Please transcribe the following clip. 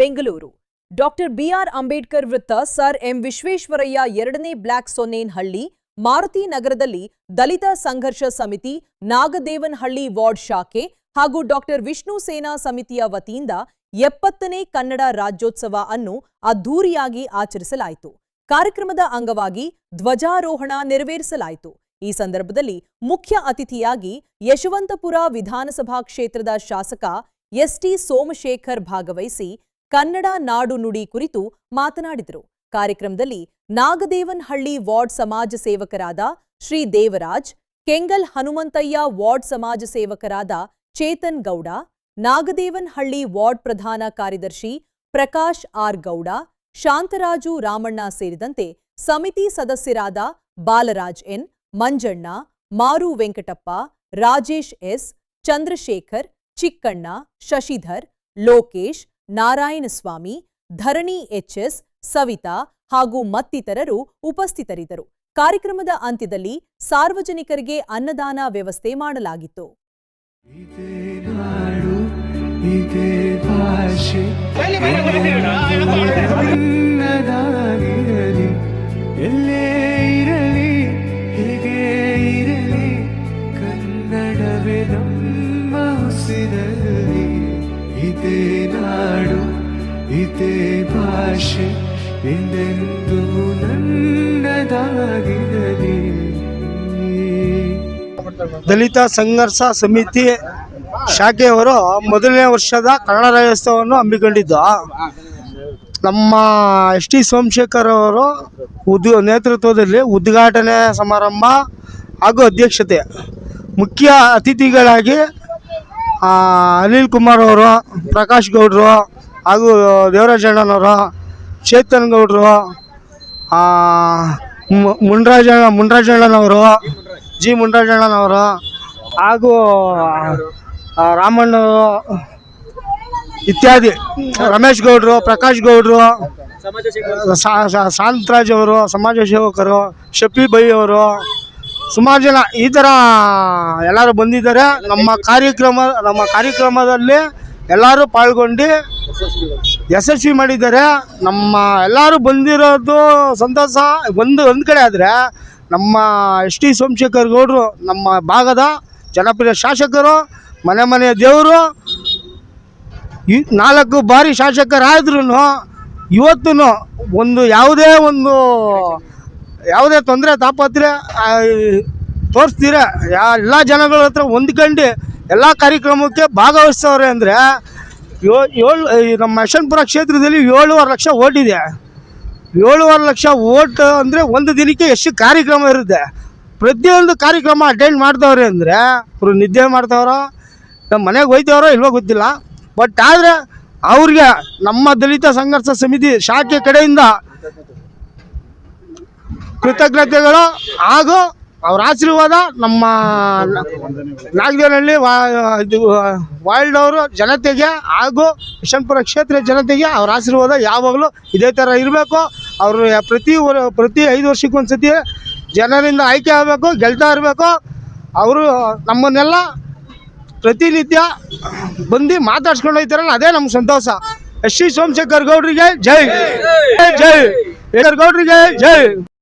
Bengaluru. Doctor B R Ambedkar ವೃತ್ತ sir M. Visvesvaraya ಎರಡನೇ block ಸೊನ್ನೇನಹಳ್ಳಿ, Maruti ನಗರದಲ್ಲಿ ದಲಿತ ಸಂಘರ್ಷ ಸಮಿತಿ, ನಾಗದೇವನಹಳ್ಳಿ ವಾರ್ಡ್ ಶಾಖೆ ಹಾಗೂ ಡಾಕ್ಟರ್ ವಿಷ್ಣು ಸೇನಾ ಸಮಿತಿಯ ವತಿಯಿಂದ ಎಪ್ಪತ್ತನೇ ಕನ್ನಡ ರಾಜ್ಯೋತ್ಸವ ಅನ್ನು ಅದ್ಧೂರಿಯಾಗಿ ಆಚರಿಸಲಾಯಿತು. ಕಾರ್ಯಕ್ರಮದ ಅಂಗವಾಗಿ ಧ್ವಜಾರೋಹಣ ನೆರವೇರಿಸಲಾಯಿತು. ಈ ಸಂದರ್ಭದಲ್ಲಿ ಮುಖ್ಯ ಅತಿಥಿಯಾಗಿ ಯಶವಂತಪುರ ವಿಧಾನಸಭಾ ಕ್ಷೇತ್ರದ ಶಾಸಕ ಎಸ್ಟಿ ಸೋಮಶೇಖರ್ ಭಾಗವಹಿಸಿ ಕನ್ನಡ ನಾಡು ನುಡಿ ಕುರಿತು ಮಾತನಾಡಿದರು. ಕಾರ್ಯಕ್ರಮದಲ್ಲಿ ನಾಗದೇವನಹಳ್ಳಿ ವಾರ್ಡ್ ಸಮಾಜ ಸೇವಕರಾದ ಶ್ರೀ ದೇವರಾಜ್, ಕೆಂಗಲ್ ಹನುಮಂತಯ್ಯ ವಾರ್ಡ್ ಸಮಾಜ ಸೇವಕರಾದ ಚೇತನ್ ಗೌಡ, ನಾಗದೇವನಹಳ್ಳಿ ವಾರ್ಡ್ ಪ್ರಧಾನ ಕಾರ್ಯದರ್ಶಿ ಪ್ರಕಾಶ್ ಆರ್ ಗೌಡ, ಶಾಂತರಾಜು ರಾಮಣ್ಣ ಸೇರಿದಂತೆ ಸಮಿತಿ ಸದಸ್ಯರಾದ Balaraj N, Manjanna, Maru Venkatappa, Rajesh S, Chandrashekar, Chikkanna, Shashidhar, Lokesh Narayanaswamy, Dharani HS Savitha ಹಾಗೂ ಮತ್ತಿತರರು ಉಪಸ್ಥಿತರಿದ್ದರು. ಕಾರ್ಯಕ್ರಮದ ಅಂತ್ಯದಲ್ಲಿ ಸಾರ್ವಜನಿಕರಿಗೆ ಅನ್ನದಾನ ವ್ಯವಸ್ಥೆ ಮಾಡಲಾಗಿತ್ತು. ಇದೇ ನಾಡು ಇದೇ ನಾಡು, ಇದೇ ಭಾಷೆ, ಎಂದೆಂದು ನನ್ನದಾಗಿರಲಿ. ದಲಿತ ಸಂಘರ್ಷ ಸಮಿತಿ ಶಾಖೆಯವರು ಮೊದಲನೇ ವರ್ಷದ ಕನ್ನಡ ರಾಜ್ಯೋತ್ಸವವನ್ನು ಹಮ್ಮಿಕೊಂಡಿದ್ದು. ನಮ್ಮ ಎಸ್ ಟಿ ಸೋಮಶೇಖರ್ ಅವರು ಉದ್ ನೇತೃತ್ವದಲ್ಲಿ ಉದ್ಘಾಟನೆ ಸಮಾರಂಭ ಹಾಗೂ ಅಧ್ಯಕ್ಷತೆ. ಮುಖ್ಯ ಅತಿಥಿಗಳಾಗಿ ಅನಿಲ್ ಕುಮಾರ್ ಅವರು, ಪ್ರಕಾಶ್ ಗೌಡ್ರು ಹಾಗೂ ದೇವರಾಜಣ್ಣನವರು ಚೇತನ್ ಗೌಡ್ರು ಮುಂಡ್ರಾಜ ಮುಂಡ್ರಾಜ್ ಮುನ್ರಾಜಣ್ಣ ಮುನ್ರಾಜಣ್ಣನವರು ಜಿ ಮುನ್ರಾಜಣ್ಣನವರು ಹಾಗೂ ರಾಮಣ್ಣವರು ಇತ್ಯಾದಿ. ರಮೇಶ್ ಗೌಡ್ರು, ಪ್ರಕಾಶ್ ಗೌಡ್ರು ಶಾಂತರಾಜ್ ಅವರು, ಸಮಾಜ ಸೇವಕರು ಶಫಿ ಬೈ ಅವರು ಸುಮಾರು ಜನ ಈ ಥರ ಎಲ್ಲರೂ ಬಂದಿದ್ದಾರೆ. ನಮ್ಮ ಕಾರ್ಯಕ್ರಮ, ನಮ್ಮ ಕಾರ್ಯಕ್ರಮದಲ್ಲಿ ಎಲ್ಲರೂ ಪಾಲ್ಗೊಂಡು ಯಶಸ್ವಿ ಮಾಡಿದ್ದಾರೆ. ನಮ್ಮ ಎಲ್ಲರೂ ಬಂದಿರೋದು ಸಂತೋಷ ಒಂದು ಒಂದು ಕಡೆ ಆದರೆ ನಮ್ಮ ಎಸ್ ಟಿ ಸೋಮಶೇಖರ್ ಗೌಡರು ನಮ್ಮ ಭಾಗದ ಜನಪ್ರಿಯ ಶಾಸಕರು, ಮನೆ ಮನೆಯ ದೇವರು, ಈ ನಾಲ್ಕು ಬಾರಿ ಶಾಸಕರಾದ್ರೂ ಇವತ್ತು ಒಂದು ಯಾವುದೇ ಒಂದು ಯಾವುದೇ ತೊಂದರೆ ತಾಪತ್ರೆ ತೋರಿಸ್ತೀರ? ಎಲ್ಲ ಜನಗಳ ಹತ್ರ ಹೊಂದ್ಕೊಂಡು ಎಲ್ಲ ಕಾರ್ಯಕ್ರಮಕ್ಕೆ ಭಾಗವಹಿಸ್ತವ್ರೆ ಅಂದರೆ ಏಳು ನಮ್ಮ ಯಶವಂತಪುರ ಕ್ಷೇತ್ರದಲ್ಲಿ ಏಳುವರೆ ಲಕ್ಷ ಓಟ್ ಇದೆ. ಏಳುವರೆ ಲಕ್ಷ ಓಟ್ ಅಂದರೆ ಒಂದು ದಿನಕ್ಕೆ ಎಷ್ಟು ಕಾರ್ಯಕ್ರಮ ಇರುತ್ತೆ? ಪ್ರತಿಯೊಂದು ಕಾರ್ಯಕ್ರಮ ಅಟೆಂಡ್ ಮಾಡ್ತವ್ರೆ ಅಂದರೆ ಅವರು ನಿದ್ದೆ ಮಾಡ್ತಾವ್ರೋ, ನಮ್ಮ ಮನೆಗೆ ಹೋಯ್ತವ್ರೋ ಇಲ್ವೋ ಗೊತ್ತಿಲ್ಲ. ಬಟ್ ಆದರೆ ಅವ್ರಿಗೆ ನಮ್ಮ ದಲಿತ ಸಂಘರ್ಷ ಸಮಿತಿ ಶಾಖೆ ಕಡೆಯಿಂದ ಕೃತಜ್ಞತೆಗಳು ಹಾಗೂ ಅವ್ರ ಆಶೀರ್ವಾದ ನಮ್ಮ ನಾಗದೇವನಹಳ್ಳಿ ವಾ ಇದು ವಾಲ್ಡ್ ಅವರು ಜನತೆಗೆ ಹಾಗೂ ಯಶವಂತಪುರ ಕ್ಷೇತ್ರ ಜನತೆಗೆ ಅವ್ರ ಆಶೀರ್ವಾದ ಯಾವಾಗಲೂ ಇದೇ ಥರ ಇರಬೇಕು. ಅವರು ಪ್ರತಿ ಪ್ರತಿ ಐದು ವರ್ಷಕ್ಕೊಂದ್ಸತಿ ಜನರಿಂದ ಆಯ್ಕೆ ಆಗಬೇಕು ಗೆಲ್ತಾ ಇರಬೇಕು. ಅವರು ನಮ್ಮನ್ನೆಲ್ಲ ಪ್ರತಿನಿತ್ಯ ಬಂದು ಮಾತಾಡ್ಸ್ಕೊಂಡು ಹೋಗ್ತಾರಲ್ಲ ಅದೇ ನಮ್ಗೆ ಸಂತೋಷ. ಎಸ್ ಸಿ ಸೋಮಶೇಖರ್ ಗೌಡ್ರಿಗೆ ಜೈ. ಜೈ. ಗೌಡ್ರಿಗೆ ಜೈ.